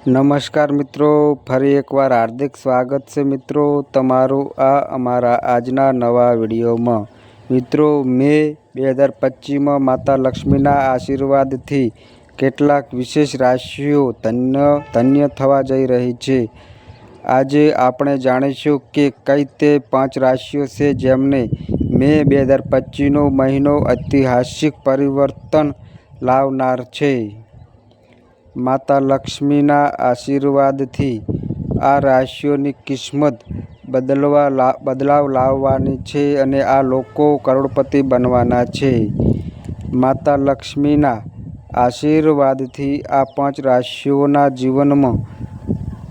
નમસ્કાર મિત્રો, ફરી એકવાર હાર્દિક સ્વાગત છે મિત્રો તમારું આ અમારા આજના નવા વિડીયોમાં. મિત્રો, મે બે હજાર પચીસમાં માતા લક્ષ્મીના આશીર્વાદથી કેટલાક વિશેષ રાશિઓ ધન્ય ધન્ય થવા જઈ રહી છે. આજે આપણે જાણીશું કે કઈ તે પાંચ રાશિઓ છે જેમને મે બે હજાર પચીસનો મહિનો ઐતિહાસિક પરિવર્તન લાવનાર છે. માતા લક્ષ્મીના આશીર્વાદથી આ રાશિઓની કિસ્મત બદલવા બદલાવ લાવવાની છે અને આ લોકો કરોડપતિ બનવાના છે. માતા લક્ષ્મીના આશીર્વાદથી આ પાંચ રાશિઓના જીવનમાં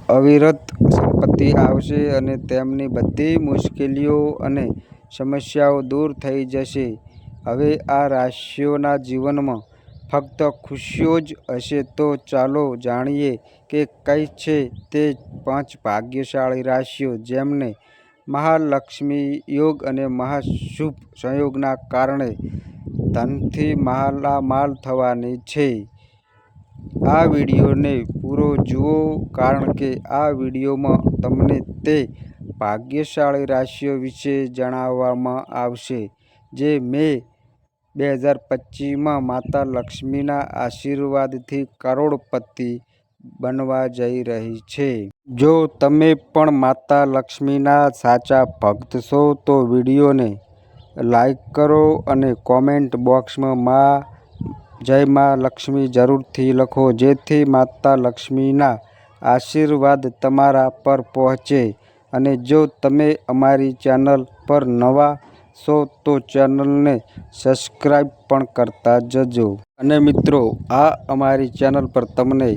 અવિરત સંપત્તિ આવશે અને તેમની બધી મુશ્કેલીઓ અને સમસ્યાઓ દૂર થઈ જશે. હવે આ રાશિઓના જીવનમાં ફક્ત ખુશીઓ જ હશે તો ચાલો જાણીએ કે કઈ છે તે પાંચ ભાગ્યશાળી રાશિઓ જેમને મહાલક્ષ્મી યોગ અને મહાશુભ સંયોગના કારણે ધનથી માલામાલ થવાની છે. આ વિડીયોને પૂરો જુઓ કારણ કે આ વિડીયોમાં તમને તે ભાગ્યશાળી રાશિઓ વિશે જણાવવામાં આવશે, જે મે બે હજાર પચીસમાં માતા લક્ષ્મીના આશીર્વાદથી કરોડપતિ બનવા જઈ રહી છે. જો તમે પણ માતા લક્ષ્મીના સાચા ભક્ત છો, તો વિડીયોને લાઈક કરો અને કોમેન્ટ બોક્સમાં મા જય મા લક્ષ્મી જરૂરથી લખો, જેથી માતા લક્ષ્મીના આશીર્વાદ તમારા પર પહોંચે. અને જો તમે અમારી ચેનલ પર નવા છો તો ચેનલને સબસ્ક્રાઈબ પણ કરતા જજો. અને મિત્રો, આ અમારી ચેનલ પર તમને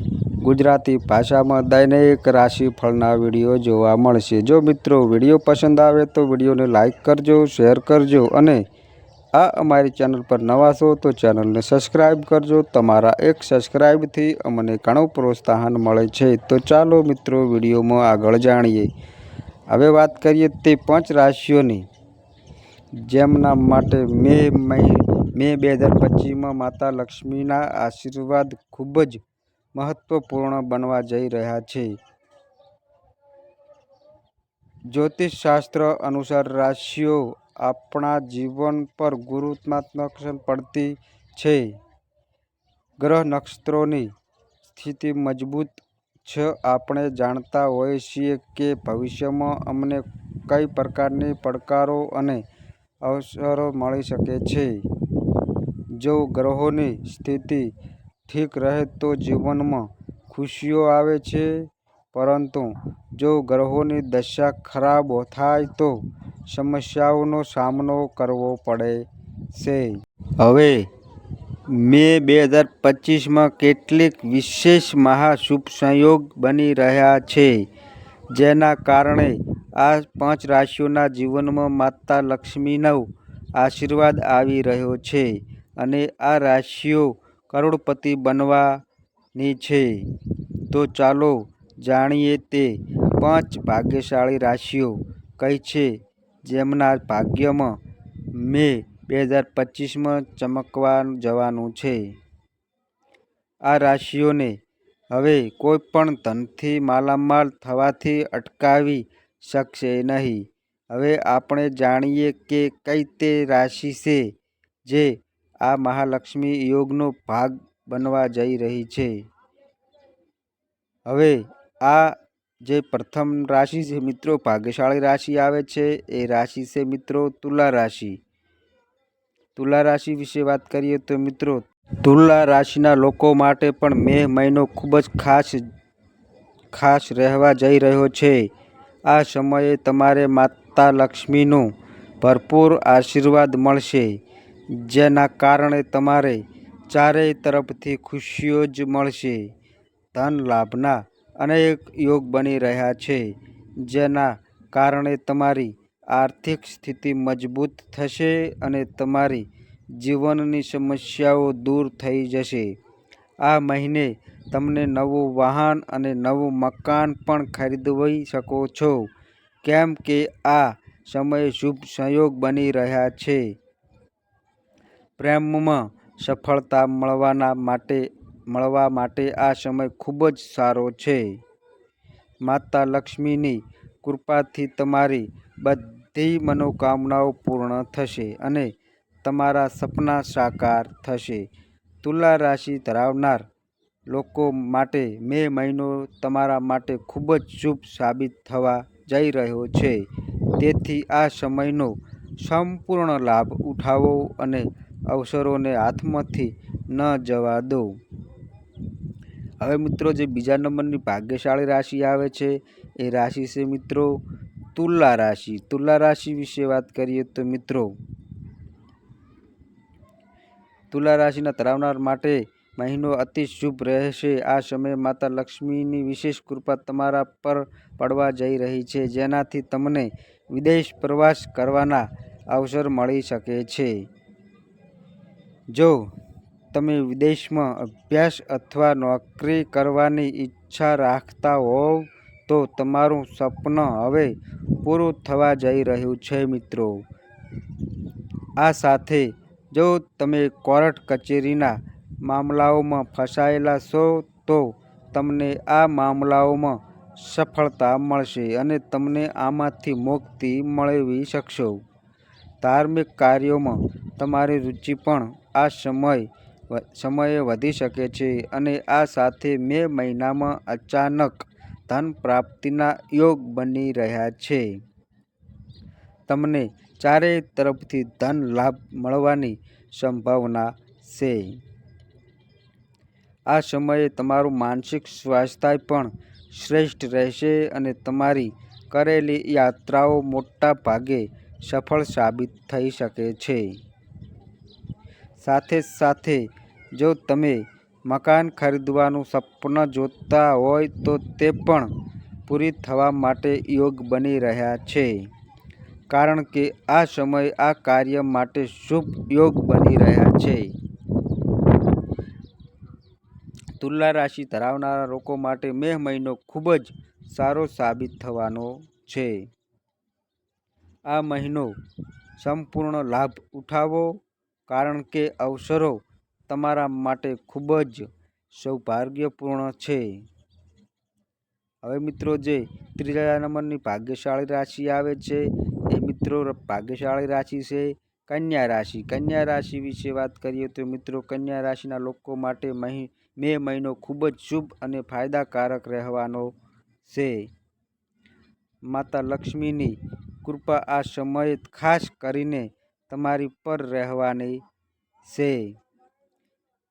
ગુજરાતી ભાષામાં દૈનિક રાશિફળના વીડિયો જોવા મળશે. જો મિત્રો વીડિયો પસંદ આવે તો વિડીયોને લાઇક કરજો, શેર કરજો અને આ અમારી ચેનલ પર નવા છો તો ચેનલને સબસ્ક્રાઈબ કરજો. તમારા એક સબસ્ક્રાઈબથી અમને ઘણું પ્રોત્સાહન મળે છે. તો ચાલો મિત્રો વિડીયોમાં આગળ જાણીએ. હવે વાત કરીએ તે પાંચ રાશિઓની. જેમના માટે મે મે બે હજાર પચીસમાં માતા લક્ષ્મીના આશીર્વાદ ખૂબ જ મહત્વપૂર્ણ બનવા જઈ રહ્યા છે. જ્યોતિષશાસ્ત્ર અનુસાર રાશિઓ આપણા જીવન પર ગુરુત્માત્મક પડતી છે. ગ્રહ નક્ષત્રોની સ્થિતિ મજબૂત છે આપણે જાણતા હોઈએ છીએ કે ભવિષ્યમાં અમને કઈ પ્રકારની પડકારો અને અવસરો મળી શકે છે. જો ગ્રહોની સ્થિતિ ઠીક રહે તો જીવનમાં ખુશીઓ આવે છે. પરંતુ જો ગ્રહોની દશા ખરાબ થાય તો સમસ્યાઓનો સામનો કરવો પડે છે. હવે મે બે હજાર પચીસમાં કેટલીક વિશેષ મહાશુભ સંયોગ બની રહ્યા છે. જેના કારણે આ પાંચ રાશિઓના જીવનમાં માતા લક્ષ્મીનો આશીર્વાદ આવી રહ્યો છે અને આ રાશિઓ કરોડપતિ બનવાની છે. તો ચાલો જાણીએ તે પાંચ ભાગ્યશાળી રાશિઓ કઈ છે જેમના ભાગ્યમાં મે બે હજાર પચીસમાં ચમકવા જવાનું છે. આ રાશિઓને હવે કોઈ પણ ધનથી માલામાલ થવાથી અટકાવી શકશે નહીં. હવે આપણે જાણીએ કે કઈ તે રાશિ છે જે આ મહાલક્ષ્મી યોગનો ભાગ બનવા જઈ રહી છે. હવે આ જે પ્રથમ રાશિ છે મિત્રો, ભાગ્યશાળી રાશિ આવે છે. એ રાશિ છે મિત્રો, તુલા રાશિ. તુલા રાશિ વિશે વાત કરીએ તો મિત્રો, તુલા રાશિના લોકો માટે પણ મે મહિનો ખૂબ જ ખાસ ખાસ રહેવા જઈ રહ્યો છે. આ સમયે તમારે માતા લક્ષ્મીનો ભરપૂર આશીર્વાદ મળશે, જેના કારણે તમારે ચારેય તરફથી ખુશીઓ જ મળશે. ધન લાભના અનેક યોગ બની રહ્યા છે, જેના કારણે તમારી આર્થિક સ્થિતિ મજબૂત થશે અને તમારી જીવનની સમસ્યાઓ દૂર થઈ જશે. આ મહિને તમને નવું વાહન અને નવું મકાન પણ ખરીદવી શકો છો. કેમ કે આ સમયે શુભ સંયોગ બની રહ્યા છે. પ્રેમમાં સફળતા મળવાના માટે, મળવા માટે આ સમય ખૂબ જ સારો છે. માતા લક્ષ્મીની કૃપાથી તમારી બધી મનોકામનાઓ પૂર્ણ થશે અને તમારા સપના સાકાર થશે. તુલા રાશિ ધરાવનાર લોકો માટે મે મહિનો તમારા માટે ખૂબ જ શુભ સાબિત થવા જઈ રહ્યો છે. તેથી આ સમયનો સંપૂર્ણ લાભ ઉઠાવો અને અવસરોને હાથમાંથી ન જવા દો. હવે મિત્રો જે બીજા નંબરની ભાગ્યશાળી રાશિ આવે છે, એ રાશિ છે મિત્રો તુલા રાશિ. તુલા રાશિ વિશે વાત કરીએ તો મિત્રો તુલા રાશિના ધરાવનાર માટે મહિનો અતિ શુભ રહેશે. આ સમયે માતા લક્ષ્મીની વિશેષ કૃપા તમારા પર પડવા જઈ રહી છે, જેનાથી તમને વિદેશ પ્રવાસ કરવાના અવસર મળી શકે છે. જો તમે વિદેશમાં અભ્યાસ અથવા નોકરી કરવાની ઈચ્છા રાખતા હોવ, તો તમારું સપન હવે પૂરું થવા જઈ રહ્યું છે, મિત્રો. આ સાથે જો તમે કોર્ટ કચેરીના મામલાઓમાં ફસાયેલા છો તો તમને આ મામલાઓમાં સફળતા મળશે અને તમને આમાંથી મુક્તિ મેળવી શકશો. ધાર્મિક કાર્યોમાં તમારી રુચિ પણ આ સમય સમયે વધી શકે છે અને આ સાથે મે મહિનામાં અચાનક ધન પ્રાપ્તિના યોગ બની રહ્યા છે. તમને ચારેય તરફથી ધન લાભ મળવાની સંભાવના છે. આ સમયે તમારું માનસિક સ્વાસ્થ્ય પણ શ્રેષ્ઠ રહેશે અને તમારી કરેલી યાત્રાઓ મોટા ભાગે સફળ સાબિત થઈ શકે છે. સાથે સાથે, જો તમે મકાન ખરીદવાનું સપન જોતા હોય તો તે પણ પૂરી થવા માટે યોગ બની રહ્યા છે. કારણ કે આ સમય આ કાર્ય માટે શુભ યોગ બની રહ્યા છે. તુલા રાશિ ધરાવનારા લોકો માટે મે મહિનો ખૂબ જ સારો સાબિત થવાનો છે. આ મહિનો સંપૂર્ણ લાભ ઉઠાવો કારણ કે અવસરો તમારા માટે ખૂબ જ સૌભાગ્યપૂર્ણ છે. હવે મિત્રો જે ત્રીજા નંબરની ભાગ્યશાળી રાશિ આવે છે એ મિત્રો ભાગ્યશાળી રાશિ છે કન્યા રાશિ. કન્યા રાશિ વિશે વાત કરીએ તો મિત્રો કન્યા રાશિના લોકો માટે મહી મે મહિનો ખૂબ જ શુભ અને ફાયદાકારક રહેવાનો છે. માતા લક્ષ્મીની કૃપા આ સમયે ખાસ કરીને તમારી પર રહેવાની છે.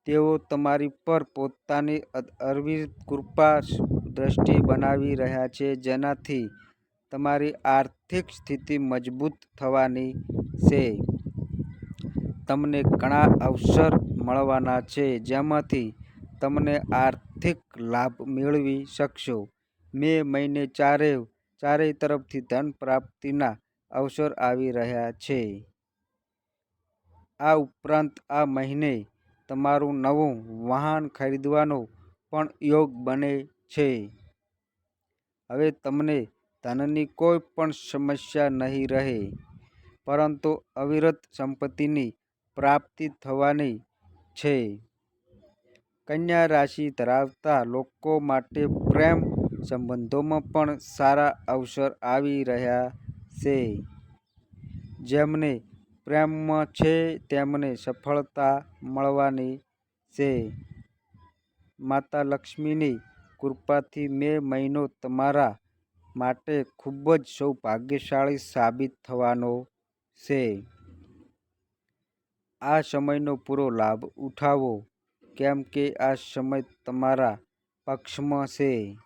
તેઓ તમારી પર પોતાની અરવી કૃપા દ્રષ્ટિ બનાવી રહ્યા છે, જેનાથી તમારી આર્થિક સ્થિતિ મજબૂત થવાની છે. તમને ઘણા અવસર મળવાના છે, જેમાંથી તમને આર્થિક લાભ મેળવી શકશો. મે મહિને ચારે ચારેય તરફથી ધન પ્રાપ્તિના અવસર આવી રહ્યા છે. આ ઉપરાંત આ મહિને તમારું નવું વાહન ખરીદવાનો પણ યોગ બને છે. હવે તમને ધનની કોઈ પણ સમસ્યા નહીં રહે, પરંતુ અવિરત સંપત્તિની પ્રાપ્તિ થવાની છે. કન્યા રાશિ ધરાવતા લોકો માટે પ્રેમ સંબંધોમાં પણ સારા અવસર આવી રહ્યા છે. જેમને પ્રેમમાં છે તેમને સફળતા મળવાની છે. માતા લક્ષ્મીની કૃપાથી મે મહિનો તમારા માટે ખૂબ જ સૌભાગ્યશાળી સાબિત થવાનો છે. આ સમયનો પૂરો લાભ ઉઠાવો. કેમ કે આ સમય તમારા પક્ષમાં છે.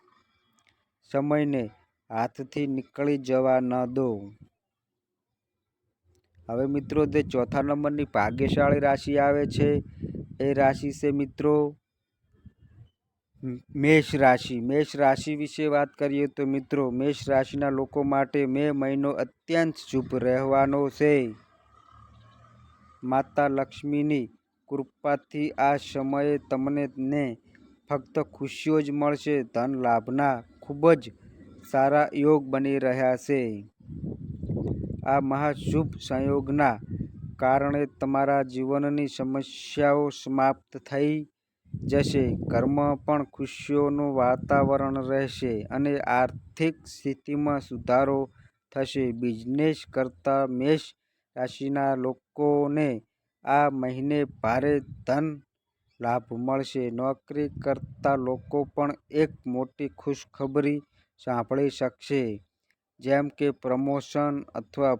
સમયને હાથથી નીકળી જવા ન દો. હવે મિત્રો જે ચોથા નંબરની ભાગ્યશાળી રાશિ આવે છે. એ રાશિ છે મિત્રો, મેષ રાશિ. મેષ રાશિ વિશે વાત કરીએ તો મિત્રો, મેષ રાશિના લોકો માટે મે મહિનો અત્યંત શુભ રહેવાનો છે. માતા લક્ષ્મીની કૃપાથી આ સમયે તમને ને ફક્ત ખુશીઓ જ મળશે. ધન લાભના ખૂબ જ સારા યોગ બની રહ્યા છે. આ મહાશુભ સંયોગના કારણે તમારા જીવનની સમસ્યાઓ સમાપ્ત થઈ જશે. ઘરમાં પણ ખુશીઓનું વાતાવરણ રહેશે અને આર્થિક સ્થિતિમાં સુધારો થશે. બિઝનેસ કરતા મેષ રાશિના લોકોને આ મહિને ભારે ધન લાભ મળશે. નોકરી કરતા લોકો પણ એક મોટી ખુશખબરી સાંભળી શકશે. જેમ કે પ્રમોશન અથવા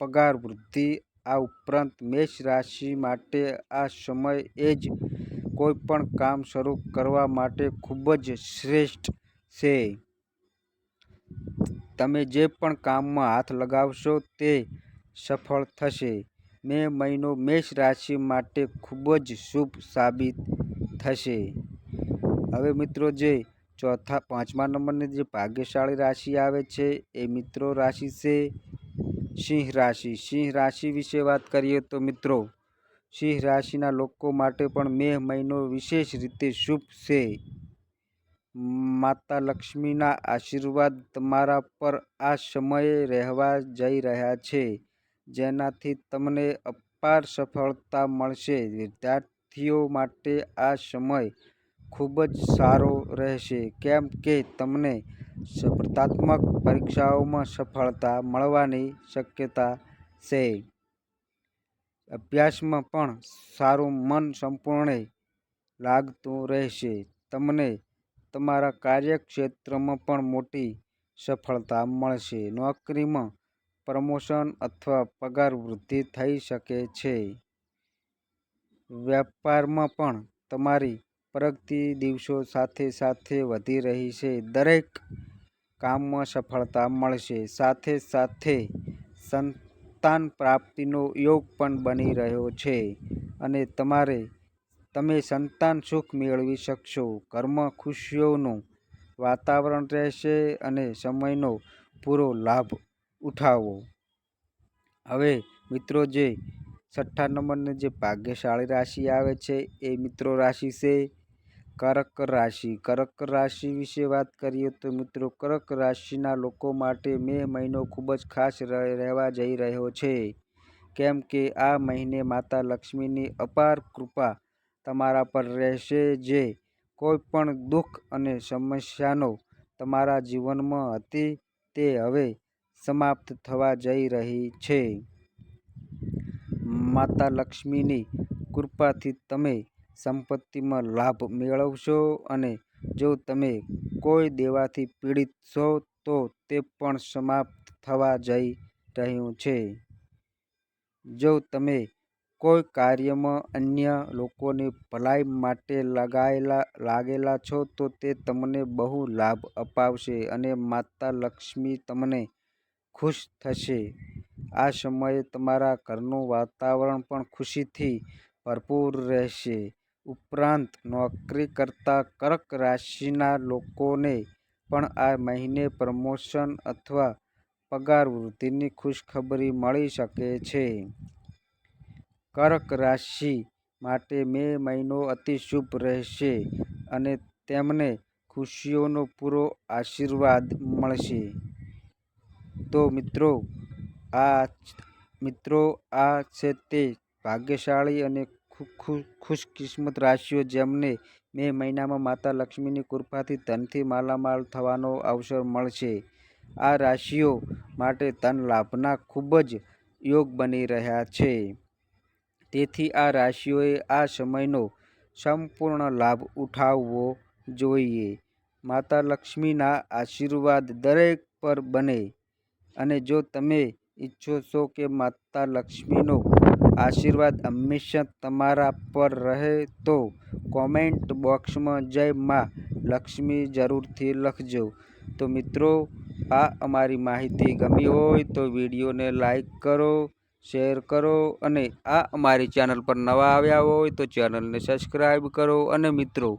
પગાર વૃદ્ધિ. આ ઉપરાંત મેષ રાશિ માટે આ સમય એ જ કોઈ પણ કામ શરૂ કરવા માટે ખૂબ જ શ્રેષ્ઠ છે. તમે જે પણ કામમાં હાથ લગાવશો તે સફળ થશે. મે મહિનો મેષ રાશિ માટે ખૂબ જ શુભ સાબિત થશે. હવે મિત્રો જે ચોથા, પાંચમા નંબરની જે ભાગ્યશાળી રાશિ આવે છે, એ મિત્રો રાશિ છે સિંહ રાશિ. સિંહ રાશિ વિશે વાત કરીએ તો મિત્રો, સિંહ રાશિના લોકો માટે પણ મે મહિનો વિશેષ રીતે શુભ છે. માતા લક્ષ્મીના આશીર્વાદ તમારા પર આ સમયે રહેવા જઈ રહ્યા છે. જેનાથી તમને અપાર સફળતા મળશે. વિદ્યાર્થીઓ માટે આ સમય ખૂબ જ સારો રહેશે, કેમ કે તમને સ્પર્ધાત્મક પરીક્ષાઓમાં સફળતા મળવાની શક્યતા છે. અભ્યાસમાં પણ સારું મન સંપૂર્ણ લાગતું રહેશે. તમને તમારા કાર્યક્ષેત્રમાં પણ મોટી સફળતા મળશે. નોકરીમાં પ્રમોશન અથવા પગાર વૃદ્ધિ થઈ શકે છે. વેપારમાં પણ તમારી પ્રગતિ દિવસો સાથે સાથે વધી રહી છે. દરેક કામમાં સફળતા મળશે. સાથે સાથે સંતાન પ્રાપ્તિનો યોગ પણ બની રહ્યો છે અને તમારે, તમે સંતાન સુખ મેળવી શકશો. ઘરમાં ખુશીઓનું વાતાવરણ રહેશે અને સમયનો પૂરો લાભ ઉઠાવો. હવે મિત્રો જે છઠ્ઠા નંબરને જે ભાગ્યશાળી રાશિ આવે છે, એ મિત્રો રાશિ છે કરક રાશિ. કરક રાશિ વિશે વાત કરીએ તો મિત્રો કરક રાશિના લોકો માટે મે મહિનો ખૂબ જ ખાસ રહેવા જઈ રહ્યો છે. કેમ કે આ મહિને માતા લક્ષ્મીની અપાર કૃપા તમારા પર રહેશે જે કોઈ પણ દુઃખ અને સમસ્યાનો તમારા જીવનમાં હતી તે હવે સમાપ્ત થવા જઈ રહી છે. માતા લક્ષ્મીની કૃપાથી તમે સંપત્તિમાં લાભ મેળવશો અને જો તમે કોઈ દેવાથી પીડિત છો, તો તે પણ સમાપ્ત થવા જઈ રહ્યું છે. જો તમે કોઈ કાર્યમાં અન્ય લોકોની ભલાઈ માટે લગાયેલા, લાગેલા છો, તો તે તમને બહુ લાભ અપાવશે અને માતા લક્ષ્મી તમને ખુશ થશે. આ સમયે તમારા ઘરનું વાતાવરણ પણ ખુશીથી ભરપૂર રહેશે. ઉપરાંત, નોકરી કરતા કર્ક રાશિના લોકોને પણ આ મહિને પ્રમોશન અથવા પગાર વૃદ્ધિની ખુશખબરી મળી શકે છે. કર્ક રાશિ માટે મે મહિનો અતિ શુભ રહેશે અને તેમને ખુશીઓનો પૂરો આશીર્વાદ મળશે. તો મિત્રો, આ મિત્રો, આ છે તે ભાગ્યશાળી અને ખુશકિસ્મત રાશિઓ જેમને મે મહિનામાં માતા લક્ષ્મીની કૃપાથી ધનથી માલામાલ થવાનો અવસર મળશે. આ રાશિઓ માટે ધન લાભના ખૂબ જ યોગ બની રહ્યા છે. તેથી આ રાશિઓએ આ સમયનો સંપૂર્ણ લાભ ઉઠાવવો જોઈએ. માતા લક્ષ્મીના આશીર્વાદ દરેક પર બને. અને જો તમે ઈચ્છો છો કે માતા લક્ષ્મીનો આશીર્વાદ હંમેશા તમારા પર રહે, તો કોમેન્ટ બોક્સમાં જય માં લક્ષ્મી જરૂરથી લખજો. તો મિત્રો, આ અમારી માહિતી ગમી હોય તો વિડીયોને લાઈક કરો, શેર કરો અને આ અમારી ચેનલ પર નવા આવ્યા હોય તો ચેનલને સબસ્ક્રાઈબ કરો. અને મિત્રો